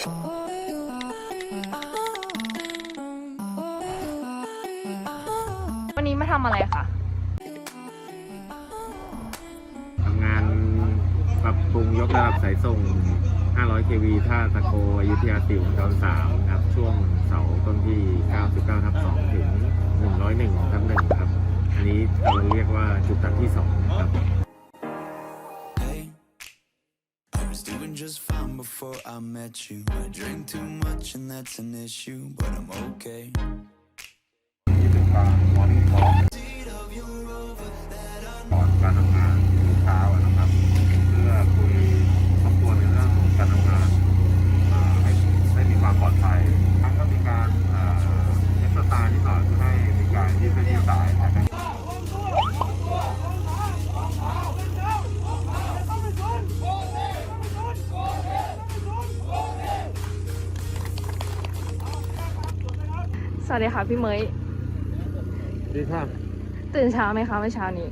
วันนี้มาทำอะไรคะ ทำงานปรับปรุงยกระดับสายส่ง 500 kV ท่าตะโกอยุธยาติวตอน3ครับ ช่วงเสาต้นที่ 99ทับ2ถึง 101ทับ1ครับ อันนี้เราเรียกว่าจุดตัดที่ 2 ครับ before I met you. I drink too much and that's an issue, but I'm okay. สวัสดีค่ะพี่เมยดีครับตื่นเช้าไหมคะเมื่อเช้านี้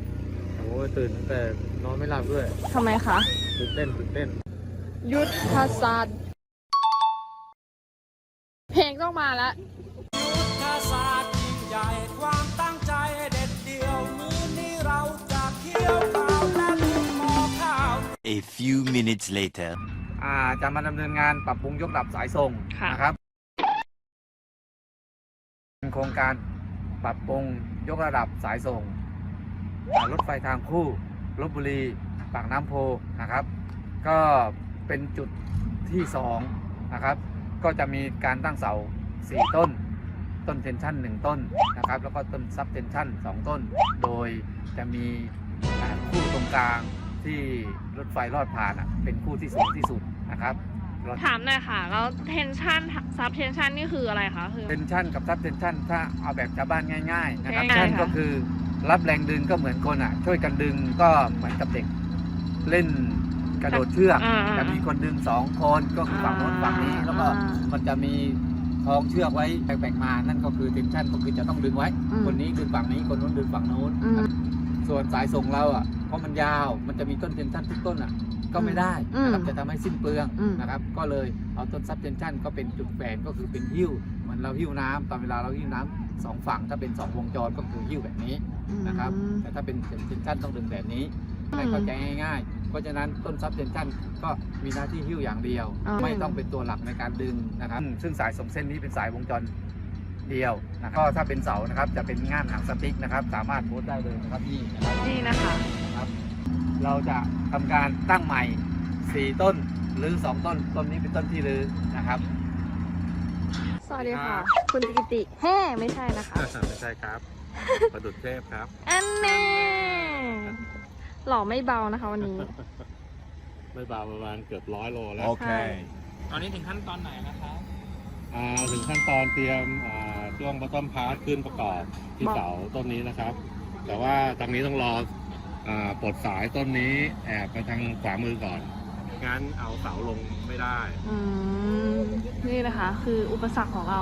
โอ้ตื่นแต่นอนไม่หลับด้วยทำไมคะตื่นเต้นตื่นเต้น ยุทธศาสตร์เพลงต้องมาแล้วทศาสตร์ยิ่งใหญ่ความตั้งใจเด็ดเดียวมือนี้เราจะเคี่ยวข้าวและทุกหม้อข้าว A few minutes later. อ่าจะมาดำเนินงานปรับปรุงยกระดับสายส่งค่ะนะครับเป็น โครงการปรับปรุงยกระดับสายส่งรถไฟทางคู่ลบบุรีปากน้ำโพนะครับ ก็เป็นจุดที่สองนะครับ ก็จะมีการตั้งเสาสี่ต้น ต้นเทนชั่นหนึ่งต้นนะครับ แล้วก็ต้นซับเทนชั่นสองต้น โดยจะมีคู่ตรงกลางที่รถไฟลอดผ่านเป็นคู่ที่สูงที่สุดนะครับ ถามหน่อยค่ะ แล้วเทนชันซับเทนชันนี่คืออะไรคะคือ เทนชั่นกับซับเทนชั่นถ้าเอาแบบชาวบ้านง่ายๆนะครับง่ายๆชั่นค่ะ ก็คือรับแรงดึงก็เหมือนคนอะ ช่วยกันดึงก็เหมือนกับเด็กเล่นกระโดดเชือกอ่าๆจะมีคนดึงสองคนก็คือฝั่งโน้นฝั่งนี้แล้วก็อ่ามันจะมีคล้องเชือกไว้แบ่งๆมานั่นก็คือเทนชั่นก็คือจะต้องดึงไว้ อืม คนนี้ดึงฝั่งนี้คนนู้นดึงฝั่งโน้น อืม ส่วนสายส่งเราอะ เพราะมันยาวมันจะมีต้นเทนชั่นทุกต้นอะก็ไม่ได้นะครับอืมจะทำให้สิ้นเปลืองอืมนะครับ ก็เลยเอาต้นซับเทนชั่นก็เป็นจุดแฝงก็คือเป็นหิ้วเหมือนเราหิ้วน้ำตอนเวลาเราหิ้วน้ำสองฝั่งถ้าเป็นสองวงจรก็คือหิ้วแบบนี้นะครับอืมแต่ถ้าเป็นเทนชั่นต้องดึงแบบนี้อืมให้เข้าใจง่ายๆ เพราะฉะนั้นต้นซับเทนชั่นก็มีหน้าที่หิ้วอย่างเดียวอ่าไม่ต้องเป็นตัวหลักในการดึงนะครับ ซึ่งสายส่งเส้นนี้เป็นสายวงจร เดียวนะครับก็ถ้าเป็นเสานะครับจะเป็นง่ามหางสติ๊กนะครับ สามารถโพสต์ได้เลยนะครับนี่นะครับนี่นะคะนะครับเราจะทำการตั้งใหม่ 4 ต้นหรือ 2 ต้น ต้นนี้เป็นต้นที่รื้อนะครับ สวัสดีค่ะ คุณกิติแฮ่ไม่ใช่นะคะ ไม่ใช่ครับประดุจเทพครับ อันแน่หล่อไม่เบานะคะวันนี้ ไม่เบาประมาณเกือบร้อยโลแล้ว Okay. ตอนนี้ถึงขั้นตอนไหนนะครับ อ่า ถึงขั้นตอนเตรียมอ่า ช่วงบอตตอมพาร์ทขึ้นประกอบที่บอกเสาต้นนี้นะครับ แต่ว่าทางนี้ต้องรออาปลดสายต้นนี้แอบไปทางขวามือก่อน งั้นเอาเสาลงไม่ได้ อืมนี่นะคะ คืออุปสรรคของเรา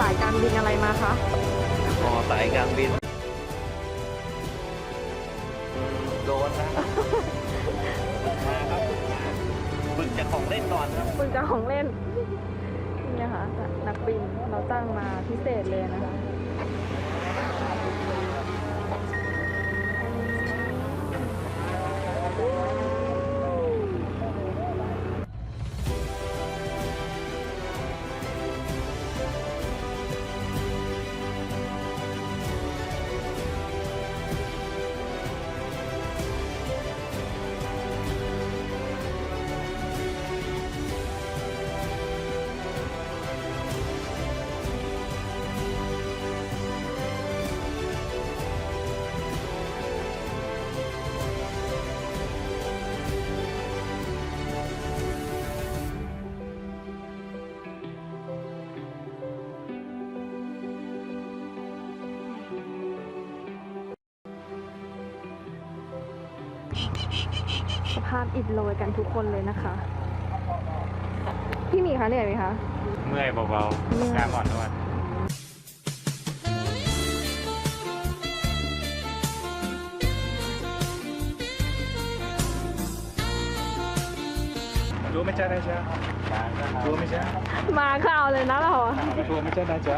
สายการบินอะไรมาคะพอสายการบิน โดนนะมาครับฝึกจากของเล่นก่อนครับฝึกจากของเล่น นี่นะคะนักบินเราตั้งมาพิเศษเลยนะคะ สภาพอิดโรยกันทุกคนเลยนะคะ พี่หมีคะเหนื่อยไหมคะ เมื่อยเบาเมื่อยๆการอ่อนนวดรู้ไหมจ๊ะนายจ๊ะรู้ไหมจ๊ะมาข่าวเลยนะเราอะทัวร์ไหมจ๊ะนายจ๊ะ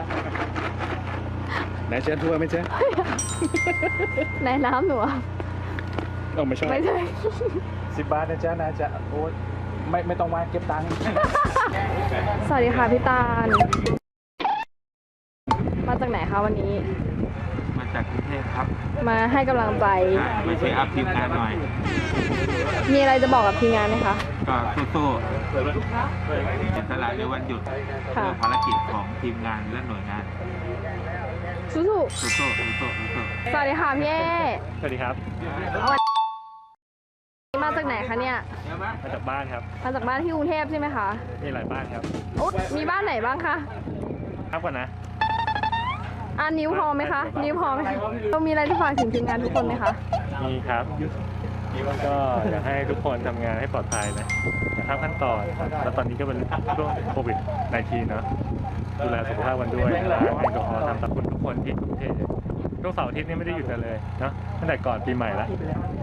นายจ๊ะทัวร์ไหมจ๊ะในน้ำหนูอะ เออไม่ใช่ไม่ใช่ สิบบาทนะจ๊ะนายจ๊ะโอ้ยไม่ไม่ต้องมาเก็บตังค์สวัสดีค่ะพี่ตาล มาจากไหนคะวันนี้ มาจากกรุงเทพครับมาให้กำลังใจมาช่วยอัพทีมงานหน่อย มีอะไรจะบอกกับทีมงานไหมคะ ก็สู้ๆเป็นสละในวันหยุดค่ะเพื่อภารกิจของทีมงานและหน่วยงาน สู้สู้ๆสู้ๆสู้ๆๆสวัสดีค่ะพี่เอสวัสดีครับ มาจากไหนคะเนี่ย มาจากบ้านครับมาจากบ้านที่กรุงเทพใช่ไหมคะมีหลายบ้านครับอุ๊ยมีบ้านไหนบ้างคะครับก่อนนะอ่านิ้วพอไหมคะ นิ้วพอไหมคะเรามีอะไรจะฝากถึงทีมงานทุกคนไหมคะมีครับก็อยากให้ทุกคนทำงานให้ปลอดภัยนะอย่าข้ามขั้นตอนแล้วตอนนี้ก็เป็นช่วงโควิด -19 เนอะดูแลสุขภาพกันด้วยล้างแอลกอฮอล์ทำสับคุณทุกคนที่กรุงเทพช่วงเสาร์อาทิตย์นี้ไม่ได้หยุดกันเลยเนาะตั้งแต่ก่อนปีใหม่แล้ว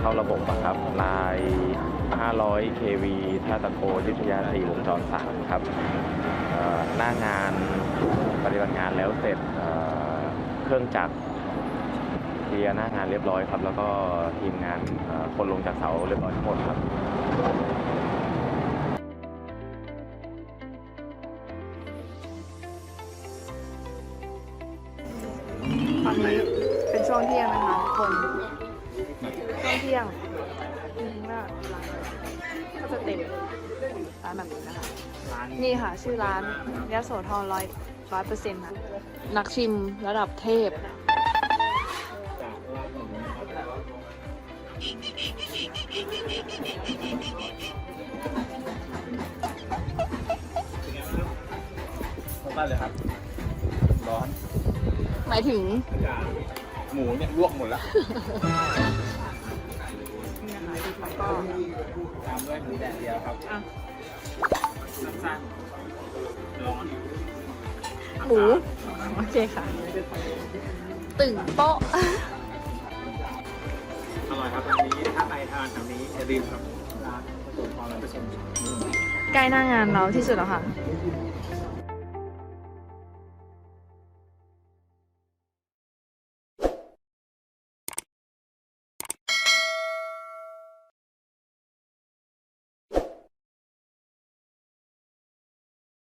เข้าระบบอะครับลาย 500 kV ท่าตะโกยุทธยา4วงจร3ครับหน้างานปฏิบัติงานแล้วเสร็จเครื่องจักรเคลียร์หน้างานเรียบร้อยครับ แล้วก็ทีมงานคนลงจากเสาเรียบร้อยทั้งหมดครับตอนนี้เป็นช่วงเที่ยงนะคะทุกคน ช่วงเที่ยงจริงๆว่าร้านก็จะเต็มร้านแบบนี้นะคะ นี่ค่ะ ชื่อร้านยะโสธรร้อยร้อยเปอร์เซ็นต์นะนักชิมระดับเทพบ้านเลยครับ ร้อนหมายถึง หมูเนี่ยลวกหมดแล้ว นะคะแล้วก็ตามด้วยหมูแดดเดียวครับสั้นร้อนหมูโอเคค่ะ ตึงโป๊ะ อร่อยครับอันนี้ถ้าไปทานแถวนี้อย่าลืมครับร้านประตูพรร้อยเปอร์เซ็นต์ใกล้หน้างานเราที่สุดแล้วค่ะ